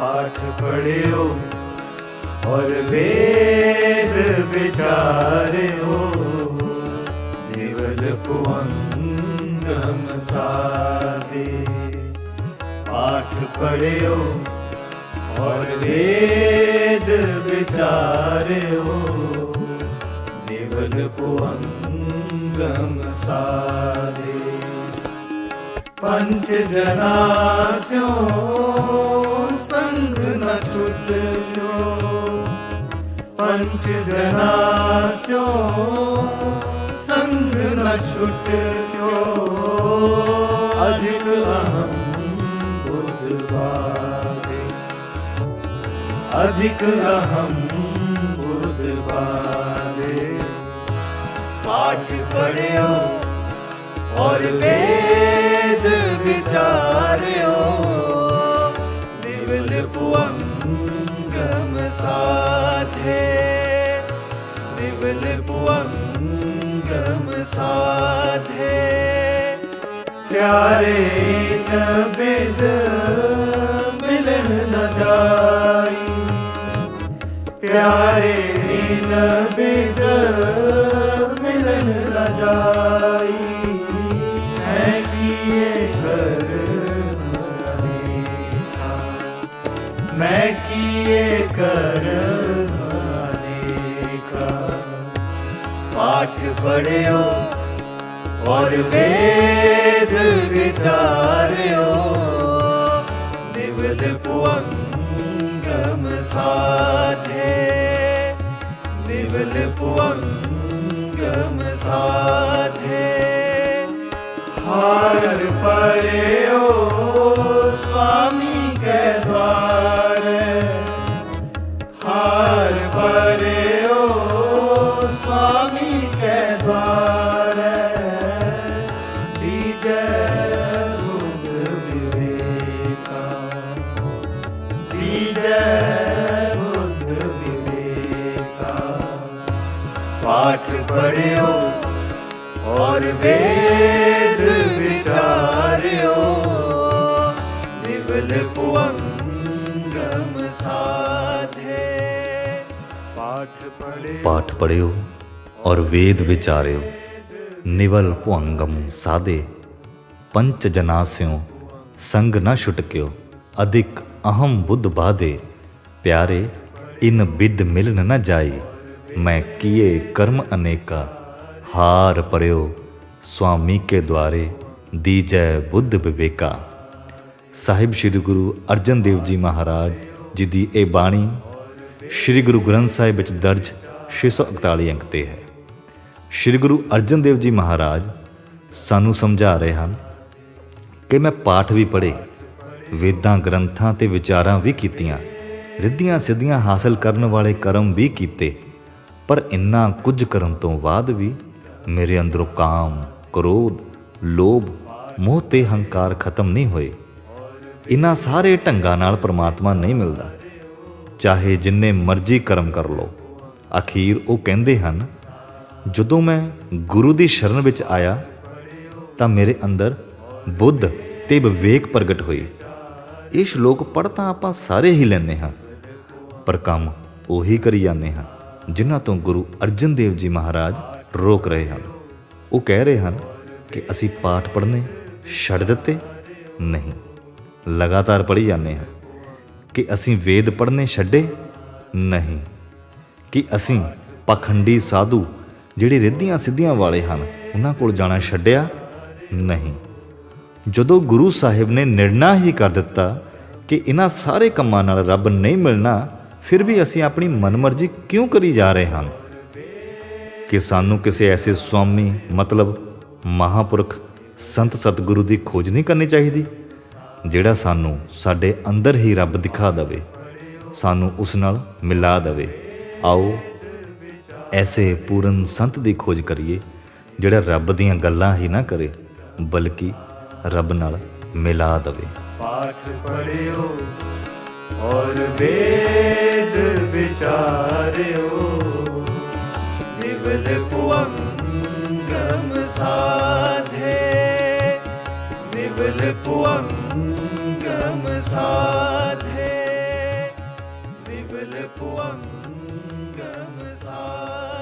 ਪਾਠ ਪੜਿਓ ਔਰ ਵੇਦ ਵਿਚਾਰਿਓ ਨਿਵਲ ਕੁੰਗਮ ਸਾਦੇ ਪਾਠ ਪੜਿਓ ਔਰ ਵੇਦ ਵਿਚਾਰਿਓ ਨਿਵਲ ਕੁੰਗਮ ਸਾਦੇ ਪੰਚ ਜਨਾ ਸਿਓ ਰੰਗ ਨਾ ਟੁੱਟਿਓ ਪੰਥ ਜਨਾਸਿਓ ਸੰਗ ਨਾ ਛੁੱਟਿਓ ਅਜਿਤ ਅਹੰ ਬੁੱਧ ਬਾਰੇ ਅਧਿਕ ਅਹੰ ਬੁੱਧ ਬਾਰੇ ਪਾਠ ਪੜਿਓ ਔਰ ਵੇ ਰਾਧੇ ਪਿਆਰੇ ਨਬਿਦ, ਮਿਲਣ ਨ ਜਾਈ। ਪਿਆਰੇ ਨਬਿਦ, ਮਿਲਣ ਨ ਜਾਈ। ਹੈ ਕੀਏ ਕਰਮ ਅਨੇਕਾ ਮੈਂ ਕੀਏ ਕਰਮ ਅਨੇਕਾ ਪਾਠ ਪੜਿਓ और वेद विचार्यो निवल पुअंगम साधे निवल पुअंगम साधे हार परे पाठ पढ़ो और वेद विचारियो। पुअंगम साधे। पाठ पढ़े पाठ और वेद निवल पुअंगम साधे। पंच जनास्यों, संग न छुटक्यो। अधिक ਅਹਮ ਬੁੱਧ ਬਾਧੇ ਪਿਆਰੇ, ਇਨ ਬਿਦ ਮਿਲਨ ਨ ਜਾਈ ਮੈਂ ਕੀਏ ਕਰਮ ਅਨੇਕਾ। ਹਾਰ ਪਰਿਓ, ਸੁਆਮੀ ਕੇ ਦੁਆਰੇ ਦੀਜੈ ਬੁੱਧ ਵਿਵੇਕਾ। ਸਾਹਿਬ ਸ੍ਰੀ ਗੁਰੂ ਅਰਜਨ ਦੇਵ ਜੀ ਮਹਾਰਾਜ ਜੀ ਦੀ ਇਹ ਬਾਣੀ ਸ੍ਰੀ ਗੁਰੂ ਗ੍ਰੰਥ ਸਾਹਿਬ ਵਿੱਚ ਦਰਜ 641 ਅੰਕ ਤੇ ਹੈ। ਸ੍ਰੀ ਗੁਰੂ ਅਰਜਨ ਦੇਵ ਜੀ ਮਹਾਰਾਜ ਸਾਨੂੰ ਸਮਝਾ ਰਹੇ ਹਨ ਕਿ ਮੈਂ ਪਾਠ ਵੀ ਪੜ੍ਹੇ ਵੇਦਾਂ ਗ੍ਰੰਥਾਂ ਤੇ ਵਿਚਾਰਾਂ ਵੀ ਕੀਤੀਆਂ, ਰਿੱਧੀਆਂ ਸਿੱਧੀਆਂ ਹਾਸਲ ਕਰਨ ਵਾਲੇ ਕਰਮ ਵੀ ਕੀਤੇ, ਪਰ ਇੰਨਾ ਕੁਝ ਕਰਨ ਤੋਂ ਬਾਅਦ ਵੀ ਮੇਰੇ ਅੰਦਰੋਂ ਕਾਮ, ਕ੍ਰੋਧ, ਲੋਭ, ਮੋਹ ਤੇ ਹੰਕਾਰ ਖਤਮ ਨਹੀਂ ਹੋਏ। ਇਨ੍ਹਾਂ ਸਾਰੇ ਢੰਗਾਂ ਨਾਲ ਪ੍ਰਮਾਤਮਾ ਨਹੀਂ ਮਿਲਦਾ। ਚਾਹੇ ਜਿੰਨੇ ਮਰਜ਼ੀ ਕਰਮ ਕਰ ਲਓ। ਅਖੀਰ ਉਹ ਕਹਿੰਦੇ ਹਨ, ਜਦੋਂ ਮੈਂ ਗੁਰੂ ਦੀ ਸ਼ਰਨ ਵਿੱਚ ਆਇਆ, ਤਾਂ ਮੇਰੇ ਅੰਦਰ ਬੁੱਧ ਤੇ ਵਿਵੇਕ ਪ੍ਰਗਟ ਹੋਈ ਇਹ ਸ਼ਲੋਕ ਪੜ੍ਹ ਤਾਂ ਆਪਾਂ ਸਾਰੇ ਹੀ ਲੈਂਦੇ ਹਾਂ। ਪਰ ਕੰਮ ਉਹੀ ਕਰੀ ਜਾਂਦੇ ਹਾਂ, ਜਿਨ੍ਹਾਂ ਤੋਂ ਗੁਰੂ ਅਰਜਨ ਦੇਵ ਜੀ ਮਹਾਰਾਜ ਰੋਕ ਰਹੇ ਹਨ। ਉਹ ਕਹਿ ਰਹੇ ਹਨ ਕਿ ਅਸੀਂ ਪਾਠ ਪੜ੍ਹਨੇ ਛੱਡ ਦਿੱਤੇ, ਨਹੀਂ। ਲਗਾਤਾਰ ਪੜ੍ਹੀ ਜਾਂਦੇ ਹਾਂ ਕਿ ਅਸੀਂ ਵੇਦ ਪੜ੍ਹਨੇ ਛੱਡੇ, ਨਹੀਂ। ਕਿ ਅਸੀਂ ਪਖੰਡੀ ਸਾਧੂ ਜਿਹੜੇ ਰਿੱਧੀਆਂ ਸਿੱਧੀਆਂ ਵਾਲੇ ਹਨ, ਉਹਨਾਂ ਕੋਲ ਜਾਣਾ ਛੱਡਿਆ, ਨਹੀਂ। ਜਦੋਂ ਗੁਰੂ ਸਾਹਿਬ ਨੇ ਨਿਰਣਾ ਹੀ ਕਰ ਦਿੱਤਾ ਕਿ ਇਹਨਾਂ ਸਾਰੇ ਕੰਮਾਂ ਨਾਲ ਰੱਬ ਨਹੀਂ ਮਿਲਣਾ, ਫਿਰ ਵੀ ਅਸੀਂ ਆਪਣੀ ਮਨਮਰਜ਼ੀ ਕਿਉਂ ਕਰੀ ਜਾ ਰਹੇ ਹਾਂ? ਕਿ ਸਾਨੂੰ ਕਿਸੇ ਐਸੇ ਸੁਆਮੀ ਮਤਲਬ ਮਹਾਪੁਰਖ, ਸੰਤ ਸਤਿਗੁਰੂ ਦੀ ਖੋਜ ਨਹੀਂ ਕਰਨੀ ਚਾਹੀਦੀ, ਜਿਹੜਾ ਸਾਨੂੰ ਸਾਡੇ ਅੰਦਰ ਹੀ ਰੱਬ ਦਿਖਾ ਦੇਵੇ, ਸਾਨੂੰ ਉਸ ਨਾਲ ਮਿਲਾ ਦੇਵੇ। ਆਓ, ਐਸੇ ਪੂਰਨ ਸੰਤ ਦੀ ਖੋਜ ਕਰੀਏ, ਜਿਹੜਾ ਰੱਬ ਦੀਆਂ ਗੱਲਾਂ ਹੀ ਨਾ ਕਰੇ, ਬਲਕਿ ਰੱਬ ਨਾਲ ਮਿਲਾ ਦਵੇ। ਪਾਠ ਪੜਿਓ ਔਰ ਵੇਦ ਵਿਚਾਰਿਓ। ਨਿਵਲ ਪੁਅੰਗਮ ਸਾਧੇ। ਨਿਵਲ ਪੁਅੰਗਮ ਸਾਧੇ। ਨਿਵਲ ਪੁਅੰਗਮ ਸਾਧੇ।